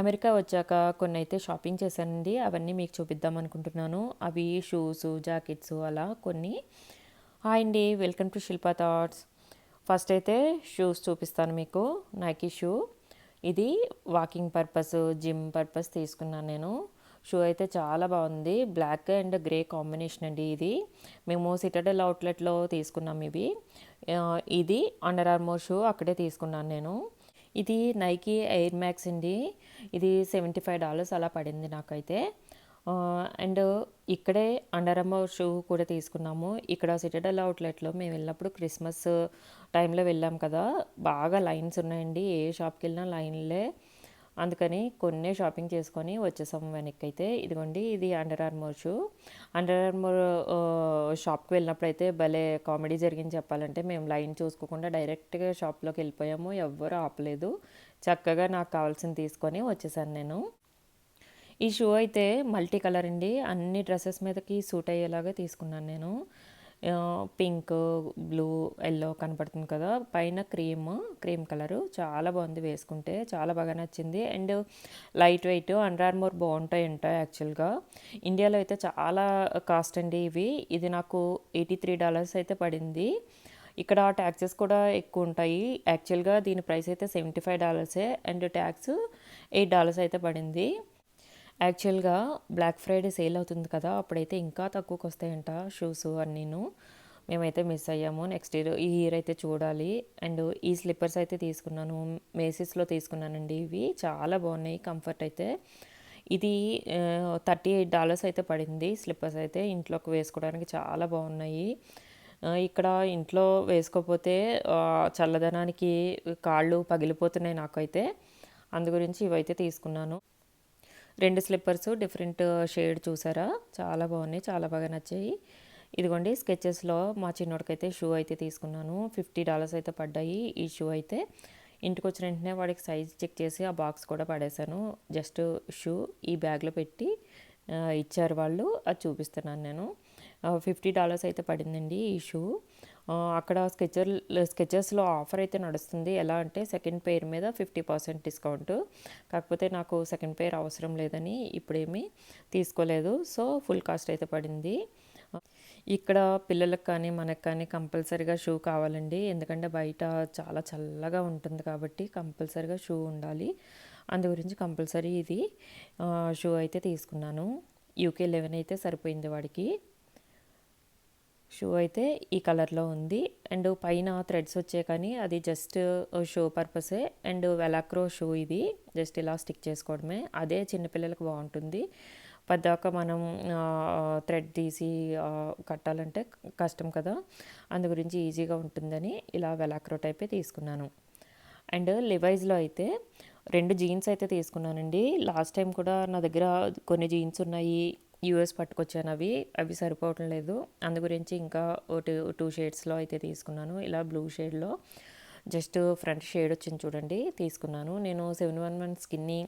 America వచ్చాక కొన్ని అయితే షాపింగ్ చేశానండి. అవన్నీ మీకు చూపిద్దాం అనుకుంటున్నాను. అవి షూస్ జాకెట్స్ అలా కొన్ని. హాయ్ అండి. Welcome to Shilpa thoughts. First అయితే షూస్ చూపిస్తాను మీకు. Nike shoe. ఇది వాకింగ్ పర్పస్ జిమ్ పర్పస్ తీసుకున్నాను నేను. షూ అయితే చాలా బాగుంది. బ్లాక్ అండ్ గ్రే కాంబినేషన్ అండి ఇది. మేము సిటడల్ అవుట్లెట్లో తీసుకున్నాం ఇవి. ఇది అండర్ ఆర్మోర్ షూ అక్కడే తీసుకున్నాను నేను. ఇది నైకీ ఎయిర్ మ్యాక్స్ అండి. ఇది సెవెంటీ ఫైవ్ డాలర్స్ అలా పడింది నాకైతే. అండ్ ఇక్కడే అండర్ అర్మోర్ షూ కూడా తీసుకున్నాము. ఇక్కడ సిటడల్ అవుట్లెట్లో మేము వెళ్ళినప్పుడు క్రిస్మస్ టైంలో వెళ్ళాం కదా. బాగా లైన్స్ ఉన్నాయండి. ఏ షాప్కి వెళ్ళినా లైన్లే అందుకని కొన్నే షాపింగ్ చేసుకొని వచ్చేసాము వెనక్కి అయితే. ఇదిగోండి ఇది Under Armour shoe Under Armour షాప్కి వెళ్ళినప్పుడు అయితే భలే కామెడీ జరిగింది చెప్పాలంటే. మేము లైన్ చూసుకోకుండా డైరెక్ట్గా షాప్లోకి వెళ్ళిపోయాము. ఎవ్వరూ ఆపలేదు. చక్కగా నాకు కావాల్సింది తీసుకొని వచ్చేసాను నేను. ఈ షూ అయితే మల్టీ కలర్ అండి. అన్ని డ్రెస్సెస్ మీదకి సూట్ అయ్యేలాగా తీసుకున్నాను నేను. పింక్ బ్లూ ఎల్లో కనపడుతుంది కదా. పైన క్రీమ్ క్రీమ్ కలరు. చాలా బాగుంది వేసుకుంటే. చాలా బాగా నచ్చింది. And light weight Under Armour బాగుంటాయి ఉంటాయి యాక్చువల్గా. ఇండియాలో అయితే చాలా కాస్ట్ అండి ఇవి. ఇది నాకు ఎయిటీ త్రీ డాలర్స్ అయితే పడింది. ఇక్కడ ట్యాక్సెస్ కూడా ఎక్కువ ఉంటాయి. యాక్చువల్గా దీని ప్రైస్ అయితే సెవెంటీ ఫైవ్ డాలర్సే. అండ్ ట్యాక్స్ ఎయిట్ డాలర్స్ అయితే పడింది. యాక్చువల్గా బ్లాక్ ఫ్రైడే సేల్ అవుతుంది కదా అప్పుడైతే ఇంకా తక్కువకి వస్తాయంట షూస్ అన్నీను. మేమైతే మిస్ అయ్యాము. నెక్స్ట్ ఇయర్ ఈ ఇయర్ అయితే చూడాలి. అండ్ ఈ స్లిప్పర్స్ అయితే తీసుకున్నాను. మేసిస్లో తీసుకున్నానండి ఇవి. చాలా బాగున్నాయి. కంఫర్ట్ అయితే. ఇది థర్టీ ఎయిట్ డాలర్స్ అయితే పడింది. స్లిప్పర్స్ అయితే ఇంట్లోకి వేసుకోవడానికి చాలా బాగున్నాయి. ఇక్కడ ఇంట్లో వేసుకోకపోతే చల్లదనానికి కాళ్ళు పగిలిపోతున్నాయి నాకైతే. అందు గురించి ఇవైతే తీసుకున్నాను. రెండు స్లిప్పర్స్ డిఫరెంట్ షేడ్ చూసారా? చాలా బాగున్నాయి చాలా బాగా నచ్చాయి. ఇదిగోండి స్కెచెస్లో మా చిన్నోడికైతే షూ అయితే తీసుకున్నాను. ఫిఫ్టీ డాలర్స్ అయితే పడ్డాయి ఈ షూ అయితే. ఇంటికి వచ్చిన వెంటనే వాడికి సైజ్ చెక్ చేసి ఆ బాక్స్ కూడా పడేశాను. జస్ట్ షూ ఈ బ్యాగ్లో పెట్టి ఇచ్చారు వాళ్ళు. అది చూపిస్తున్నాను నేను. ఫిఫ్టీ డాలర్స్ అయితే పడిందండి ఈ షూ అక్కడ స్కెచర్ స్కెచెస్లో ఆఫర్ అయితే నడుస్తుంది. ఎలా అంటే సెకండ్ పేర్ మీద ఫిఫ్టీ పర్సెంట్ డిస్కౌంట్. కాకపోతే నాకు సెకండ్ పేర్ అవసరం లేదని ఇప్పుడేమీ తీసుకోలేదు. సో ఫుల్ కాస్ట్ అయితే పడింది. ఇక్కడ పిల్లలకు కానీ మనకు కానీ కంపల్సరీగా షూ కావాలండి. ఎందుకంటే బయట చాలా చల్లగా ఉంటుంది కాబట్టి కంపల్సరీగా షూ ఉండాలి. అందు గురించి కంపల్సరీ ఇది షూ అయితే తీసుకున్నాను. యూకే లెవెన్ అయితే సరిపోయింది వాడికి. షూ అయితే ఈ కలర్లో ఉంది. అండ్ పైన థ్రెడ్స్ వచ్చాయి కానీ అది జస్ట్ షో పర్పసే. అండ్ వెలాక్రో షూ ఇది. జస్ట్ ఇలా స్టిక్ చేసుకోవడమే. అదే చిన్నపిల్లలకు బాగుంటుంది. పద్దాక మనం థ్రెడ్ తీసి కట్టాలంటే కష్టం కదా. అందు గురించి ఈజీగా ఉంటుందని ఇలా వెలాక్రో టైపే తీసుకున్నాను. అండ్ లివైజ్లో అయితే రెండు జీన్స్ అయితే తీసుకున్నానండి. లాస్ట్ టైం కూడా నా దగ్గర కొన్ని జీన్స్ ఉన్నాయి. యూఎస్ పట్టుకొచ్చాను అవి. అవి సరిపోవటం లేదు. అందు గురించి ఇంకా టూ టూ షేడ్స్లో అయితే తీసుకున్నాను. ఇలా బ్లూ షేడ్లో. జస్ట్ ఫ్రంట్ షేడ్ వచ్చింది చూడండి తీసుకున్నాను. నేను seven one one skinny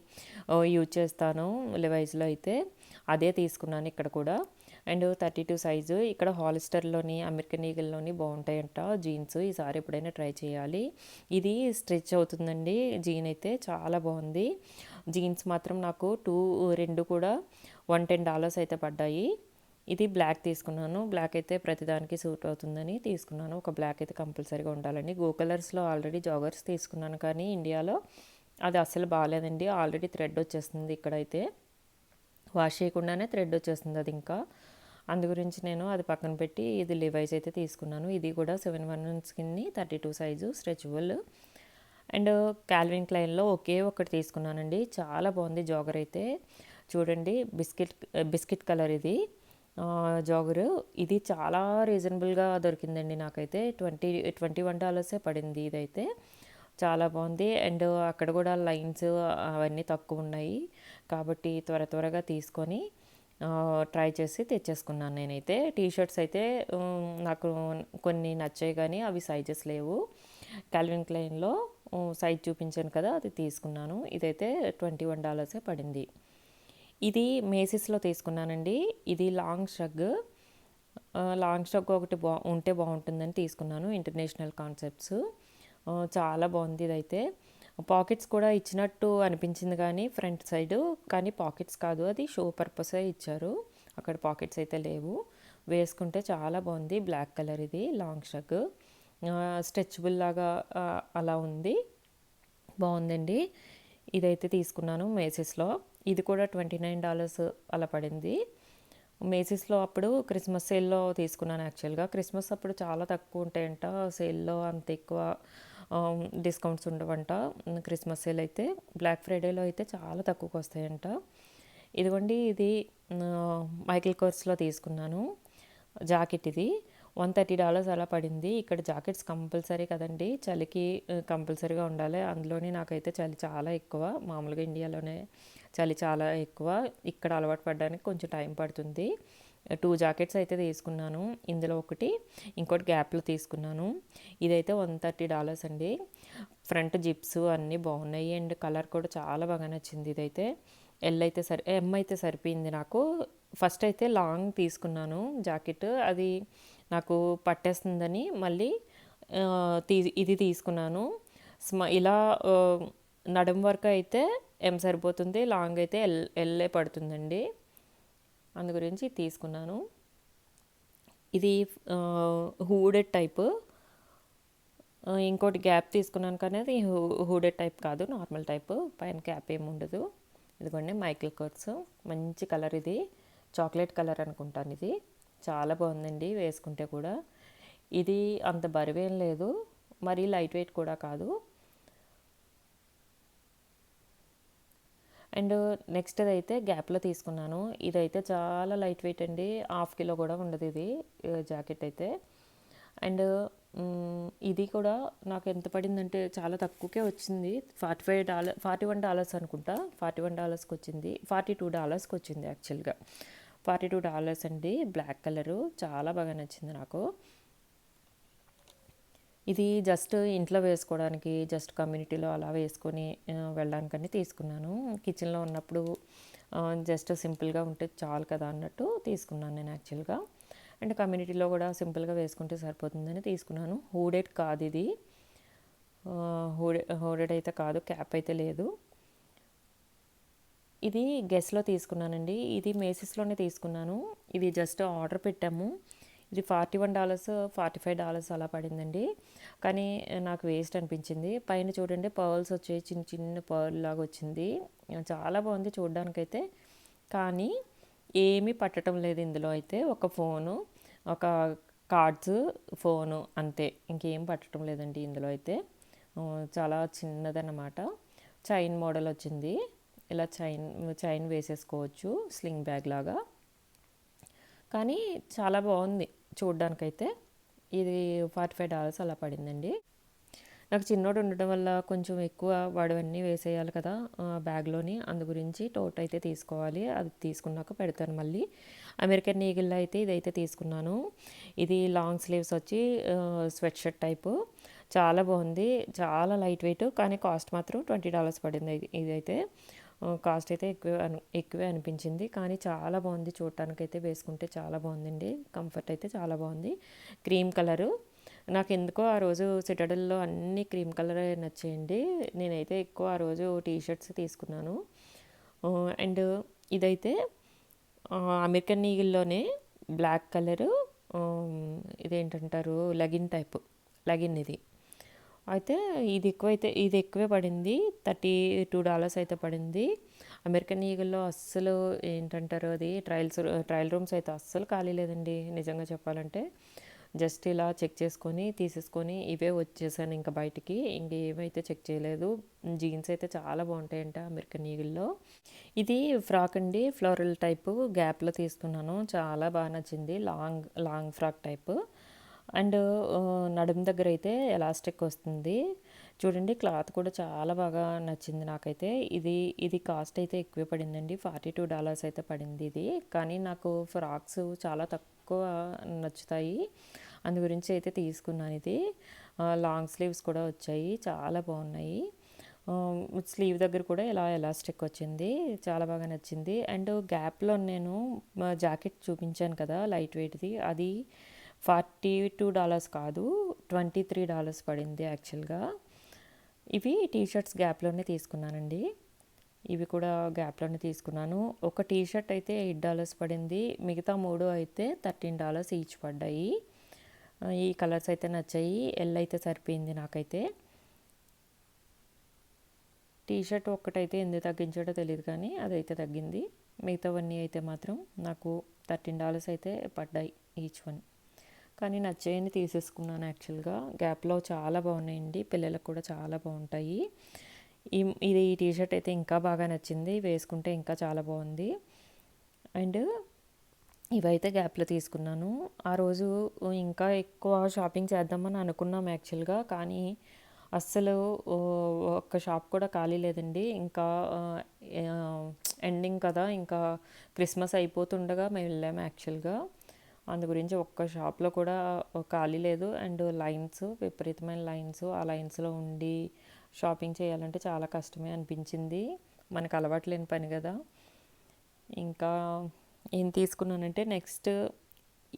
use చేస్తాను లివైజ్లో అయితే. అదే తీసుకున్నాను ఇక్కడ కూడా. And thirty two size. ఇక్కడ హాలిస్టర్లోని అమెరికన్ ఈగల్లోని బాగుంటాయంట జీన్స్. ఈసారి ఎప్పుడైనా ట్రై చేయాలి. ఇది స్ట్రెచ్ అవుతుందండి. జీన్ అయితే చాలా బాగుంది. జీన్స్ మాత్రం నాకు టూ రెండు కూడా వన్ టెన్ డాలర్స్ అయితే పడ్డాయి. ఇది బ్లాక్ తీసుకున్నాను. బ్లాక్ అయితే ప్రతిదానికి సూట్ అవుతుందని తీసుకున్నాను. ఒక బ్లాక్ అయితే కంపల్సరీగా ఉండాలండి. గో కలర్స్లో ఆల్రెడీ జాగర్స్ తీసుకున్నాను కానీ ఇండియాలో అది అస్సలు బాగాలేదండి. ఆల్రెడీ థ్రెడ్ వచ్చేస్తుంది ఇక్కడైతే. వాష్ చేయకుండానే థ్రెడ్ వచ్చేస్తుంది అది ఇంకా. అందు గురించి నేను అది పక్కన పెట్టి ఇది లివైజ్ అయితే తీసుకున్నాను. ఇది కూడా సెవెన్ వన్ కింద thirty two size stretchable. And Calvin క్లైన్లో ఒకే ఒకటి తీసుకున్నానండి. చాలా బాగుంది జాగర్ అయితే. చూడండి బిస్కెట్ బిస్కెట్ కలర్ ఇది. జాగరు. ఇది చాలా రీజనబుల్గా దొరికిందండి నాకైతే. ట్వంటీ ట్వంటీ వన్ డాలర్సే పడింది ఇదైతే. చాలా బాగుంది. అండ్ అక్కడ కూడా లైన్స్ అవన్నీ తక్కువ ఉన్నాయి. కాబట్టి త్వర త్వరగా తీసుకొని ట్రై చేసి తెచ్చేసుకున్నాను నేనైతే. టీ షర్ట్స్ అయితే నాకు కొన్ని నచ్చాయి కానీ అవి సైజెస్ లేవు. కాల్విన్ క్లైన్లో సైజ్ చూపించాను కదా అది తీసుకున్నాను. ఇదైతే ట్వంటీ వన్ డాలర్సే పడింది. ఇది మేసిస్లో తీసుకున్నానండి. ఇది లాంగ్ షగ్. లాంగ్ షగ్ ఒకటి బా ఉంటే బాగుంటుందని తీసుకున్నాను ఇంటర్నేషనల్ కాన్సెప్ట్స్. చాలా బాగుంది ఇదైతే. పాకెట్స్ కూడా ఇచ్చినట్టు అనిపించింది కానీ ఫ్రంట్ సైడ్. కానీ పాకెట్స్ కాదు అది షో పర్పసే ఇచ్చారు. అక్కడ పాకెట్స్ అయితే లేవు. వేసుకుంటే చాలా బాగుంది బ్లాక్ కలర్ ఇది లాంగ్ షగ్. స్ట్రెచబుల్ లాగా అలా ఉంది. బాగుందండి. ఇదైతే తీసుకున్నాను మేసిస్లో ఇది కూడా ట్వంటీ నైన్ డాలర్స్ అలా పడింది. మేసిస్లో అప్పుడు క్రిస్మస్ సేల్లో తీసుకున్నాను యాక్చువల్గా. క్రిస్మస్ అప్పుడు చాలా తక్కువ ఉంటాయంట. సేల్లో అంత ఎక్కువ డిస్కౌంట్స్ ఉండవంట. క్రిస్మస్ సేల్ అయితే బ్లాక్ ఫ్రైడేలో అయితే చాలా తక్కువకి వస్తాయంట. ఇదిగోండి ఇది మైకిల్ కోర్స్లో తీసుకున్నాను. జాకెట్ ఇది. వన్ థర్టీ డాలర్స్ అలా పడింది. ఇక్కడ జాకెట్స్ కంపల్సరీ కదండి. చలికి కంపల్సరీగా ఉండాలి. అందులోనే నాకైతే చలి చాలా ఎక్కువ. మామూలుగా ఇండియాలోనే చలి చాలా ఎక్కువ. ఇక్కడ అలవాటు పడడానికి కొంచెం టైం పడుతుంది. టూ జాకెట్స్ అయితే తీసుకున్నాను. ఇందులో ఒకటి ఇంకోటి గ్యాప్లో తీసుకున్నాను. ఇదైతే వన్ థర్టీ డాలర్స్ అండి. ఫ్రంట్ జిప్స్ అన్నీ బాగున్నాయి. అండ్ కలర్ కూడా చాలా బాగా నచ్చింది ఇదైతే. ఎల్ అయితే సరి ఎమ్ అయితే సరిపోయింది నాకు. ఫస్ట్ అయితే లాంగ్ తీసుకున్నాను జాకెట్. అది నాకు పట్టేస్తుందని మళ్ళీ తీ ఇది తీసుకున్నాను. స్మ ఇలా నడుం వరకు అయితే ఎం సరిపోతుంది? లాంగ్ అయితే ఎల్ ఎల్లే పడుతుందండి. అందు గురించి తీసుకున్నాను. ఇది హూడెడ్ టైప్. ఇంకోటి గ్యాప్ తీసుకున్నాను కానీ అది హూడెడ్ టైప్ కాదు నార్మల్ టైప్. పైన క్యాప్ ఏమి ఉండదు. ఇదిగోండి మైకిల్ కోర్స్. మంచి కలర్ ఇది. చాక్లెట్ కలర్ అనుకుంటాను ఇది. చాలా బాగుందండి వేసుకుంటే కూడా. ఇది అంత బరువేం లేదు మరీ లైట్ వెయిట్ కూడా కాదు. అండ్ నెక్స్ట్ అయితే గ్యాప్లో తీసుకున్నాను. ఇదైతే చాలా లైట్ వెయిట్ అండి హాఫ్ కిలో కూడా ఉండదు ఇది జాకెట్ అయితే. అండ్ ఇది కూడా నాకు ఎంత పడిందంటే చాలా తక్కువకే వచ్చింది. Forty five dollar forty one dollars అనుకుంటా ఫార్టీ వన్ డాలర్స్కి వచ్చింది ఫార్టీ టూ డాలర్స్కి వచ్చింది యాక్చువల్గా. ఫార్టీ టూ డాలర్స్ అండి బ్లాక్ కలరు. చాలా బాగా నచ్చింది నాకు. ఇది జస్ట్ ఇంట్లో వేసుకోవడానికి జస్ట్ కమ్యూనిటీలో అలా వేసుకొని వెళ్ళడానికని తీసుకున్నాను. కిచెన్లో ఉన్నప్పుడు జస్ట్ సింపుల్గా ఉంటే చాలు కదా అన్నట్టు తీసుకున్నాను నేను యాక్చువల్గా. అండ్ కమ్యూనిటీలో కూడా సింపుల్గా వేసుకుంటే సరిపోతుందని తీసుకున్నాను. హూడెడ్ కాదు ఇది. హూడె హూడెడ్ అయితే కాదు క్యాప్ అయితే లేదు. ఇది గెస్ట్లో తీసుకున్నానండి. ఇది మేసిస్లోనే తీసుకున్నాను. ఇది జస్ట్ ఆర్డర్ పెట్టాము. ఇది forty one dollars forty five dollars అలా పడిందండి. కానీ నాకు వేస్ట్ అనిపించింది. పైన చూడండి పర్ల్స్ వచ్చాయి. చిన్న చిన్న పర్ల్ లాగా వచ్చింది. చాలా బాగుంది చూడడానికైతే. కానీ ఏమీ పట్టడం లేదు ఇందులో అయితే. ఒక ఫోను ఒక కార్డ్స్ ఫోను అంతే. ఇంకేం పట్టడం లేదండి ఇందులో అయితే. చాలా చిన్నదన్నమాట. చైన్ మోడల్ వచ్చింది. ఇలా చైన్ చైన్ వేసేసుకోవచ్చు స్లింగ్ బ్యాగ్ లాగా. కానీ చాలా బాగుంది చూడ్డానికైతే. ఇది ఫార్టీ ఫైవ్ డాలర్స్ అలా పడిందండి. నాకు చిన్నోడు ఉండటం వల్ల కొంచెం ఎక్కువ వాడవన్నీ వేసేయాలి కదా బ్యాగ్లోని. అందు గురించి టోట్ అయితే తీసుకోవాలి. అది తీసుకున్నాక పెడతాను మళ్ళీ. అమెరికన్ ఈగిల్లో అయితే ఇదైతే తీసుకున్నాను. ఇది లాంగ్ స్లీవ్స్ వచ్చి స్వెట్ షర్ట్ టైపు. చాలా బాగుంది. చాలా లైట్ వెయిట్ కానీ కాస్ట్ మాత్రం ట్వంటీ డాలర్స్ పడింది ఇది- ఇదైతే. కాస్ట్ అయితే ఎక్కువ ఎక్కువే అనిపించింది. కానీ చాలా బాగుంది చూడటానికైతే. వేసుకుంటే చాలా బాగుందండి. కంఫర్ట్ అయితే చాలా బాగుంది. Cream colour. నాకు ఎందుకో ఆ రోజు సిటడల్లో అన్ని క్రీమ్ కలర్ నచ్చేయండి. నేనైతే ఎక్కువ ఆ రోజు టీ షర్ట్స్ తీసుకున్నాను అండ్ ఇదైతే అమెరికన్ ఈగిల్లోనే black colour. ఇదేంటంటారు? Legging type. Legging ఇది. అయితే ఇది ఎక్కువ అయితే ఇది ఎక్కువే పడింది. థర్టీ టూ డాలర్స్ అయితే పడింది. అమెరికన్ ఈగల్లో అస్సలు ఏంటంటారు అది? ట్రయల్స్ ట్రయల్ రూమ్స్ అయితే అస్సలు ఖాళీ లేదండి. నిజంగా చెప్పాలంటే జస్ట్ ఇలా చెక్ చేసుకొని తీసేసుకొని ఇవే వచ్చేసాను ఇంకా బయటికి. ఇంక ఏమైతే చెక్ చేయలేదు. జీన్స్ అయితే చాలా బాగుంటాయంట అమెరికన్ ఈగిల్లో. ఇది ఫ్రాక్ అండి. ఫ్లోరల్ టైపు గ్యాప్లో తీసుకున్నాను. చాలా బాగా నచ్చింది. Long long frock type. And నడుము దగ్గర అయితే ఎలాస్టిక్ వస్తుంది. చూడండి క్లాత్ కూడా చాలా బాగా నచ్చింది నాకైతే. ఇది ఇది కాస్ట్ అయితే ఎక్కువ పడిందండి. ఫార్టీ టూ డాలర్స్ అయితే పడింది ఇది. కానీ నాకు ఫ్రాక్స్ చాలా తక్కువ నచ్చుతాయి. అందు గురించి అయితే తీసుకున్నాను ఇది. లాంగ్ స్లీవ్స్ కూడా వచ్చాయి. చాలా బాగున్నాయి. స్లీవ్ దగ్గర కూడా ఇలా ఎలాస్టిక్ వచ్చింది. చాలా బాగా నచ్చింది. అండ్ గ్యాప్లో నేను జాకెట్ చూపించాను కదా లైట్ వెయిట్ది. అది ఫార్టీ టూ డాలర్స్ కాదు ట్వంటీ త్రీ డాలర్స్ పడింది యాక్చువల్గా. ఇవి టీ షర్ట్స్ గ్యాప్లోనే తీసుకున్నానండి. ఇవి కూడా గ్యాప్లోనే తీసుకున్నాను. ఒక టీ షర్ట్ అయితే ఎయిట్ డాలర్స్ పడింది మిగతా మూడు అయితే థర్టీన్ డాలర్స్ ఈచ్ పడ్డాయి. ఈ కలర్స్ అయితే నచ్చాయి. ఎల్ అయితే సరిపోయింది నాకైతే. టీ షర్ట్ ఒక్కటైతే ఎందుకు తగ్గించాడో తెలియదు కానీ అదైతే తగ్గింది. మిగతావన్నీ అయితే మాత్రం నాకు థర్టీన్ డాలర్స్ అయితే పడ్డాయి ఈచ్ వన్. కానీ నచ్చేయని తీసేసుకున్నాను యాక్చువల్గా. గ్యాప్లో చాలా బాగున్నాయండి. పిల్లలకు కూడా చాలా బాగుంటాయి. ఈ ఇది ఈ టీషర్ట్ అయితే ఇంకా బాగా నచ్చింది. వేసుకుంటే ఇంకా చాలా బాగుంది. అండ్ ఇవైతే గ్యాప్లో తీసుకున్నాను. ఆ రోజు ఇంకా ఎక్కువ షాపింగ్ చేద్దామని అనుకున్నాం యాక్చువల్గా. కానీ అస్సలు ఒక్క షాప్ కూడా ఖాళీ లేదండి. ఇంకా ఎండింగ్ కదా. ఇంకా క్రిస్మస్ అయిపోతుండగా మేము వెళ్ళాము యాక్చువల్గా. అందు గురించి ఒక్క షాప్లో కూడా ఖాళీ లేదు. అండ్ లైన్స్ విపరీతమైన లైన్స్ ఆ లైన్స్లో ఉండి షాపింగ్ చేయాలంటే చాలా కష్టమే అనిపించింది. మనకు అలవాటు లేని పని కదా. ఇంకా ఏం తీసుకున్నానంటే నెక్స్ట్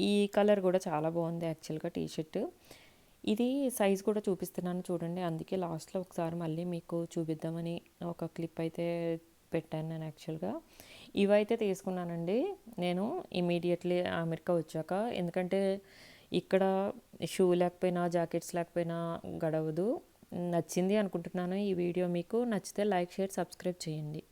ఈ కలర్ కూడా చాలా బాగుంది యాక్చువల్గా టీషర్ట్. ఇది సైజ్ కూడా చూపిస్తున్నాను చూడండి. అందుకే లాస్ట్లో ఒకసారి మళ్ళీ మీకు చూపిద్దామని ఒక క్లిప్ అయితే పెట్టాను నేను యాక్చువల్గా. ఇవైతే తీసుకున్నానండి. నేను ఇమీడియట్లీ అమెరికా వచ్చాక. ఎందుకంటే ఇక్కడ షూ లేకపోయినా జాకెట్స్ లేకపోయినా గడవదు. నచ్చింది అనుకుంటున్నాను ఈ వీడియో మీకు. నచ్చితే లైక్ షేర్ సబ్స్క్రైబ్ చేయండి.